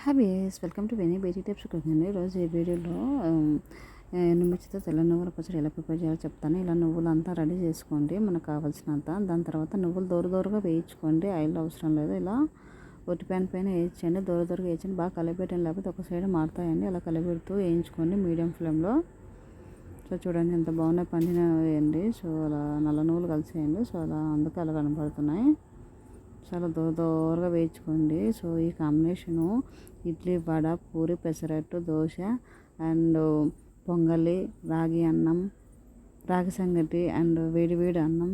Hobbies welcome to Veni beauty tips cooking ఈరోజు ఈ వీడియోలో ఎండుమిర్చితో తెల్ల నువ్వుల పచ్చడి ఎలా ప్రిపేర్ చేయాలో చెప్తాను. ఇలా నువ్వులు అంతా రెడీ చేసుకోండి మనకు కావాల్సినంత. దాని తర్వాత నువ్వులు దూర దూరగా వేయించుకోండి. ఆయిల్ అవసరం లేదు. ఇలా ఒట్టి ప్యాన్ పైన వేయించండి. దూర దూరగా వేయించండి. బాగా కలిపెట్టండి లేకపోతే ఒక సైడ్ మారుతాయండి. అలా కలిపెడుతూ వేయించుకోండి. మీడియం ఫ్లేమ్లో. సో చూడండి ఎంత బాగున్నాయి. పండిన వేయండి సో అలా నల్ల నువ్వులు కలిసేయండి. సో అలా అందుకు అలా కనపడుతున్నాయి చాలా దూర దూరగా వేయించుకోండి. సో ఈ కాంబినేషను ఇడ్లీ వడ పూరి పెసరట్టు దోశ అండ్ పొంగలి రాగి అన్నం రాగి సంగటి అండ్ వేడి వేడి అన్నం.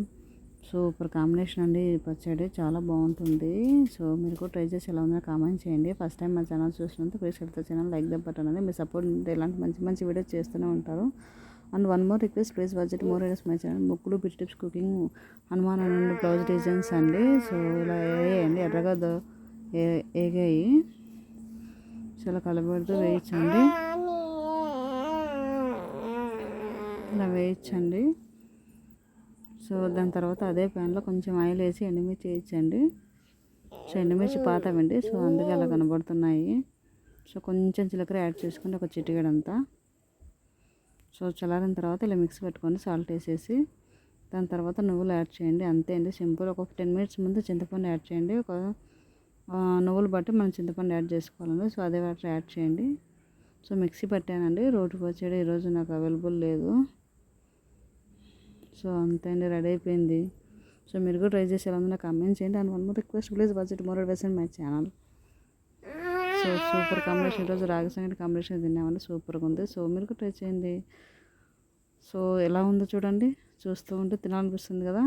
సూపర్ కాంబినేషన్ అండి ఈ పచ్చడి. చాలా బాగుంటుంది. సో మీరు కూడా ట్రై చేసి ఎలా ఉందో కామెంట్ చేయండి. ఫస్ట్ టైం మా ఛానల్ చూసినందుకు please health channel like the button అనేది మీ సపోర్ట్ ఇలాంటి మంచి మంచి వీడియోస్ చేస్తూనే ఉంటారు. And one more request please budget more ideas my channel ముక్కులు bit tips cooking Hanuman and blouse designs అండి. సో ఇలా వేయండి ఎర్రగా దో ఏగాయి. చాలా కలబెడుతూ వేయించండి ఇలా వేయించండి సో దాని తర్వాత అదే ప్యాన్లో కొంచెం ఆయిల్ వేసి ఎండుమిర్చి వేయించండి సో ఎండుమిర్చి పాతవండి. సో అందుకే అలా కనబడుతున్నాయి. సో కొంచెం జీలకర్ర యాడ్ చేసుకుంటే ఒక చిటికెడంతా. సో చల్లారిన తర్వాత ఇలా మిక్స్ పెట్టుకొని సాల్ట్ వేసేసి దాని తర్వాత నువ్వులు యాడ్ చేయండి. అంతే అండి. సింపుల్. ఒక టెన్ మినిట్స్ ముందు చింతపండు యాడ్ చేయండి. ఒక నువ్వులు బట్టి మనం చింతపండు యాడ్ చేసుకోవాలండి. సో అదే వాటర్ యాడ్ చేయండి. సో మిక్సీ పట్టానండి. రోటి పచ్చడి ఈరోజు నాకు అవైలబుల్ లేదు. సో అంతే అండి. రెడీ అయిపోయింది. సో మీరు కూడా ట్రై చేసి ఎలా ఉందో చేయండి. And one more request. Please budget more వేసండి my channel. So super combination. ఈరోజు రాగి సంగటి కాంబినేషన్ తిన్నామండి. సూపర్గా ఉంది. సో మీరు ట్రై చేయండి. సో ఎలా ఉందో చూడండి. చూస్తూ ఉంటే తినాలనిపిస్తుంది కదా.